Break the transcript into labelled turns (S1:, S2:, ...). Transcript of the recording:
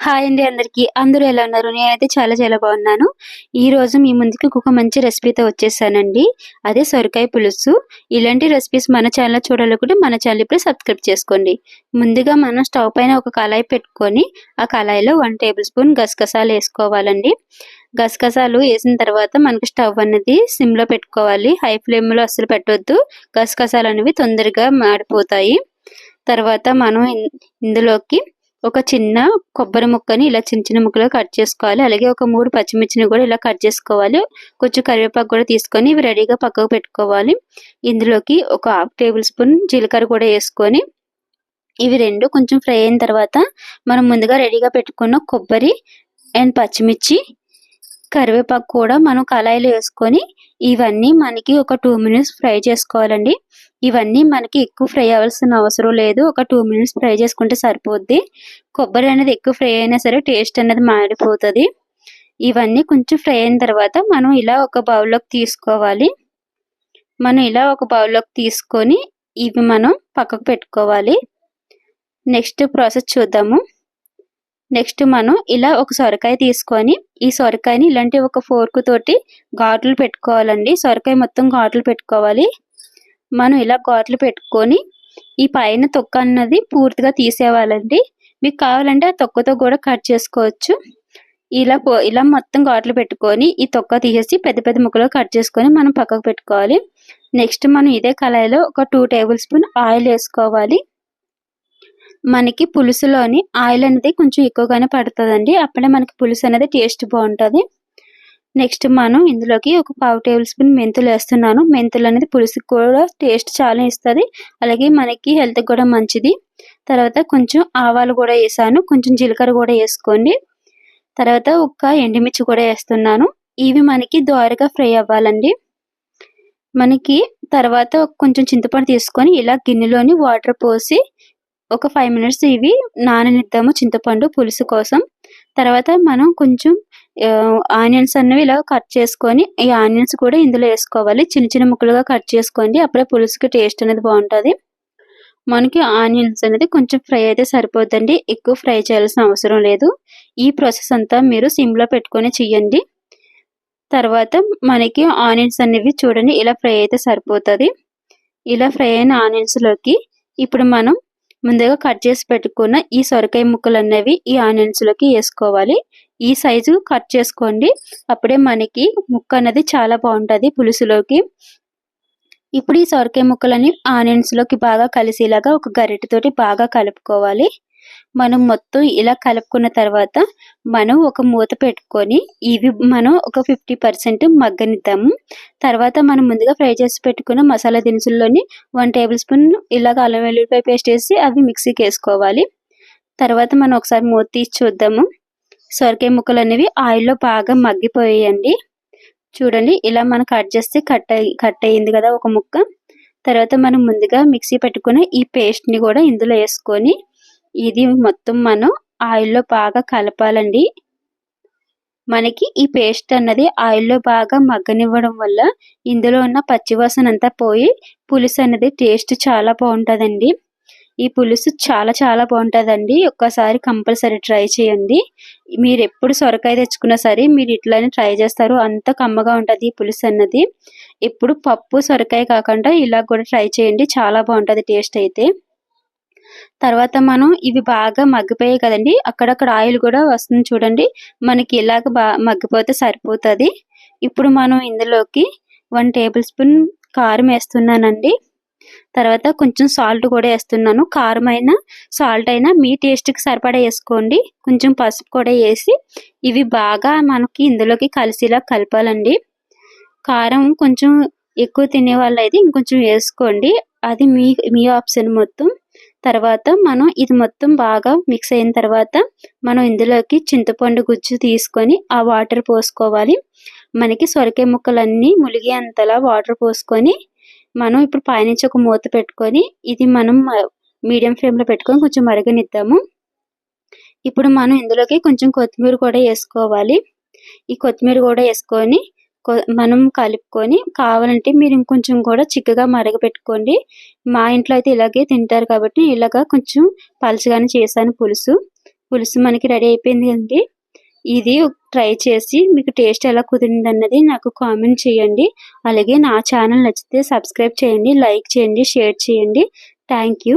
S1: Hi అండి అందరికి. అందరూ ఎలా ఉన్నారు? నేనైతే చాలా చాలా బాగున్నాను. ఈ రోజు మీ ముందుకి ఒక మంచి రెసిపీతో వచ్చేసానండి. అదే సొరకాయ పులుసు. ఇలాంటి రెసిపీస్ మన ఛానల్ చూడాలనుకుంటే మన ఛానల్ ఇప్పుడు సబ్స్క్రైబ్ చేసుకోండి. ముందుగా మనం స్టవ్ పైన ఒక కళాయి పెట్టుకొని ఆ కళాయిలో వన్ టేబుల్ స్పూన్ గసగసాలు వేసుకోవాలండి. గసగసాలు వేసిన తర్వాత మనకి స్టవ్ అనేది సిమ్లో పెట్టుకోవాలి. హై ఫ్లేమ్లో అస్సలు పెట్టవద్దు గసగసాలు అనేవి తొందరగా మాడిపోతాయి. తర్వాత మనం ఇందులోకి ఒక చిన్న కొబ్బరి ముక్కని ఇలా చిన్న చిన్న ముక్కలు కట్ చేసుకోవాలి. అలాగే ఒక మూడు పచ్చిమిర్చిని కూడా ఇలా కట్ చేసుకోవాలి. కొంచెం కరివేపాకు కూడా తీసుకొని ఇవి రెడీగా పక్కకు పెట్టుకోవాలి. ఇందులోకి ఒక హాఫ్ టేబుల్ స్పూన్ జీలకర్ర కూడా వేసుకొని ఇవి రెండు కొంచెం ఫ్రై అయిన తర్వాత మనం ముందుగా రెడీగా పెట్టుకున్న కొబ్బరి అండ్ పచ్చిమిర్చి కరివేపాకు కూడా మనం కళాయిలో వేసుకొని ఇవన్నీ మనకి ఒక టూ మినిట్స్ ఫ్రై చేసుకోవాలండి. ఇవన్నీ మనకి ఎక్కువ ఫ్రై అవ్వాల్సిన అవసరం లేదు. ఒక టూ మినిట్స్ ఫ్రై చేసుకుంటే సరిపోద్ది. కొబ్బరి అనేది ఎక్కువ ఫ్రై అయినా సరే టేస్ట్ అనేది మాడిపోతుంది ఇవన్నీ కొంచెం ఫ్రై అయిన తర్వాత మనం ఇలా ఒక బౌల్లోకి తీసుకోవాలి. మనం ఇలా ఒక బౌల్లోకి తీసుకొని ఇవి మనం పక్కకు పెట్టుకోవాలి. నెక్స్ట్ ప్రాసెస్ చూద్దాము. నెక్స్ట్ మనం ఇలా ఒక సొరకాయ తీసుకొని ఈ సొరకాయని ఇలాంటి ఒక ఫోర్క్ తోటి ఘాట్లు పెట్టుకోవాలండి. సొరకాయ మొత్తం ఘాట్లు పెట్టుకోవాలి. మనం ఇలా ఘాట్లు పెట్టుకొని ఈ పైన తొక్క అన్నది పూర్తిగా తీసేవాలండి. మీకు కావాలంటే ఆ తొక్కతో కూడా కట్ చేసుకోవచ్చు. ఇలా ఇలా మొత్తం ఘాట్లు పెట్టుకొని ఈ తొక్క తీసేసి పెద్ద పెద్ద ముక్కలు కట్ చేసుకొని మనం పక్కకు పెట్టుకోవాలి. నెక్స్ట్ మనం ఇదే కళాయిలో ఒక టూ టేబుల్ స్పూన్ ఆయిల్ వేసుకోవాలి. మనకి పులుసులోని ఆయిల్ అనేది కొంచెం ఎక్కువగానే పడుతుందండి. అప్పుడే మనకి పులుసు అనేది టేస్ట్ బాగుంటుంది. నెక్స్ట్ మనం ఇందులోకి ఒక పావు టేబుల్ స్పూన్ మెంతులు వేస్తున్నాను. మెంతులు అనేది పులుసుకి కూడా టేస్ట్ చాలా ఇస్తుంది. అలాగే మనకి హెల్త్కి కూడా మంచిది. తర్వాత కొంచెం ఆవాలు కూడా వేసాను. కొంచెం జీలకర్ర కూడా వేసుకోండి. తర్వాత ఒక ఎండుమిర్చి కూడా వేస్తున్నాను. ఇవి మనకి దోరగా ఫ్రై అవ్వాలండి. మనకి తర్వాత కొంచెం చింతపండు తీసుకొని ఇలా గిన్నెలోని వాటర్ పోసి ఒక ఫైవ్ మినిట్స్ ఇవి నాననిద్దాము చింతపండు పులుసు కోసం. తర్వాత మనం కొంచెం ఆనియన్స్ అన్నవి ఇలా కట్ చేసుకొని ఈ ఆనియన్స్ కూడా ఇందులో వేసుకోవాలి. చిన్న చిన్న ముక్కలుగా కట్ చేసుకోండి. అప్పుడే పులుసుకి టేస్ట్ అనేది బాగుంటుంది. మనకి ఆనియన్స్ అనేది కొంచెం ఫ్రై అయితే సరిపోద్దండి. ఎక్కువ ఫ్రై చేయాల్సిన అవసరం లేదు. ఈ ప్రాసెస్ అంతా మీరు సిమ్లో పెట్టుకొని చెయ్యండి తర్వాత మనకి ఆనియన్స్ అనేవి చూడండి. ఇలా ఫ్రై అయితే సరిపోతుంది. ఇలా ఫ్రై అయిన ఆనియన్స్లోకి ఇప్పుడు మనం ముందుగా కట్ చేసి పెట్టుకున్న ఈ సొరకాయ ముక్కలు అనేవి ఈ ఆనియన్స్లోకి వేసుకోవాలి. ఈ సైజు కట్ చేసుకోండి. అప్పుడే మనకి ముక్క అనేది చాలా బాగుంటుంది పులుసులోకి. ఇప్పుడు ఈ సొరకాయ ముక్కలని ఆనియన్స్లోకి బాగా కలిసేలాగా ఒక గరిటెతోటి బాగా కలుపుకోవాలి. మనం మొత్తం ఇలా కలుపుకున్న తర్వాత మనం ఒక మూత పెట్టుకొని ఇవి మనం ఒక ఫిఫ్టీ పర్సెంట్ మగ్గనిద్దాము. తర్వాత మనం ముందుగా ఫ్రై చేసి పెట్టుకున్న మసాలా దినుసుల్లోని వన్ టేబుల్ స్పూన్ ఇలాగ అల్లం వెల్లుల్లిపాయ పేస్ట్ వేసి అవి మిక్సీకి వేసుకోవాలి. తర్వాత మనం ఒకసారి మూత తీసి చూద్దాము. సొరకాయ ముక్కలు అనేవి ఆయిల్లో బాగా మగ్గిపోయాయండి. చూడండి ఇలా మనం కట్ చేస్తే కట్ కట్ అయ్యింది కదా ఒక ముక్క. తర్వాత మనం ముందుగా మిక్సీ పెట్టుకుని ఈ పేస్ట్ని కూడా ఇందులో వేసుకొని ఇది మొత్తం మనం ఆయిల్లో బాగా కలపాలండి. మనకి ఈ పేస్ట్ అన్నది ఆయిల్లో బాగా మగ్గనివ్వడం వల్ల ఇందులో ఉన్న పచ్చివాసన అంతా పోయి పులుసు అనేది టేస్ట్ చాలా బాగుంటుందండి. ఈ పులుసు చాలా చాలా బాగుంటుందండి. ఒక్కసారి కంపల్సరీ ట్రై చేయండి. మీరు ఎప్పుడు సొరకాయ తెచ్చుకున్నా సరే మీరు ఇట్లానే ట్రై చేస్తారు. అంత కమ్మగా ఉంటుంది ఈ పులుసు అన్నది. ఎప్పుడు పప్పు సొరకాయ కాకుండా ఇలా కూడా ట్రై చేయండి. చాలా బాగుంటుంది టేస్ట్ అయితే. తర్వాత మనం ఇవి బాగా మగ్గిపోయాయి కదండి. అక్కడక్కడ ఆయిల్ కూడా వస్తుంది చూడండి. మనకి ఇలాగ బాగా మగ్గిపోతే సరిపోతుంది. ఇప్పుడు మనం ఇందులోకి వన్ టేబుల్ స్పూన్ కారం వేస్తున్నానండి. తర్వాత కొంచెం సాల్ట్ కూడా వేస్తున్నాను. కారం అయినా సాల్ట్ అయినా మీ టేస్ట్కి సరిపడా వేసుకోండి. కొంచెం పసుపు కూడా వేసి ఇవి బాగా మనకి ఇందులోకి కలిసిలా కలపాలండి. కారం కొంచెం ఎక్కువ తినే వాళ్ళు అయితే ఇంకొంచెం వేసుకోండి. అది మీ మీ ఆప్షన్ మొత్తం. తర్వాత మనం ఇది మొత్తం బాగా మిక్స్ అయిన తర్వాత మనం ఇందులోకి చింతపండు గుజ్జు తీసుకొని ఆ వాటర్ పోసుకోవాలి. మనకి సొరకాయ ముక్కలన్నీ ములిగి అంతలా వాటర్ పోసుకొని మనం ఇప్పుడు పైనుంచి ఒక మూత పెట్టుకొని ఇది మనం మీడియం ఫ్లేమ్లో పెట్టుకొని కొంచెం మరగనిద్దాము. ఇప్పుడు మనం ఇందులోకి కొంచెం కొత్తిమీర కూడా వేసుకోవాలి. ఈ కొత్తిమీర కూడా వేసుకొని మనం కలుపుకొని కావాలంటే మీరు ఇంకొంచెం కూడా చిక్కగా మరగపెట్టుకోండి. మా ఇంట్లో అయితే ఇలాగే తింటారు కాబట్టి ఇలాగా కొంచెం పలుచగానే చేశాను పులుసు. పులుసు మనకి రెడీ అయిపోయింది అండి. ఇది ట్రై చేసి మీకు టేస్ట్ ఎలా కుదిరింది అన్నది నాకు కామెంట్ చేయండి. అలాగే నా ఛానల్ నచ్చితే సబ్స్క్రైబ్ చేయండి లైక్ చేయండి షేర్ చేయండి. Thank you.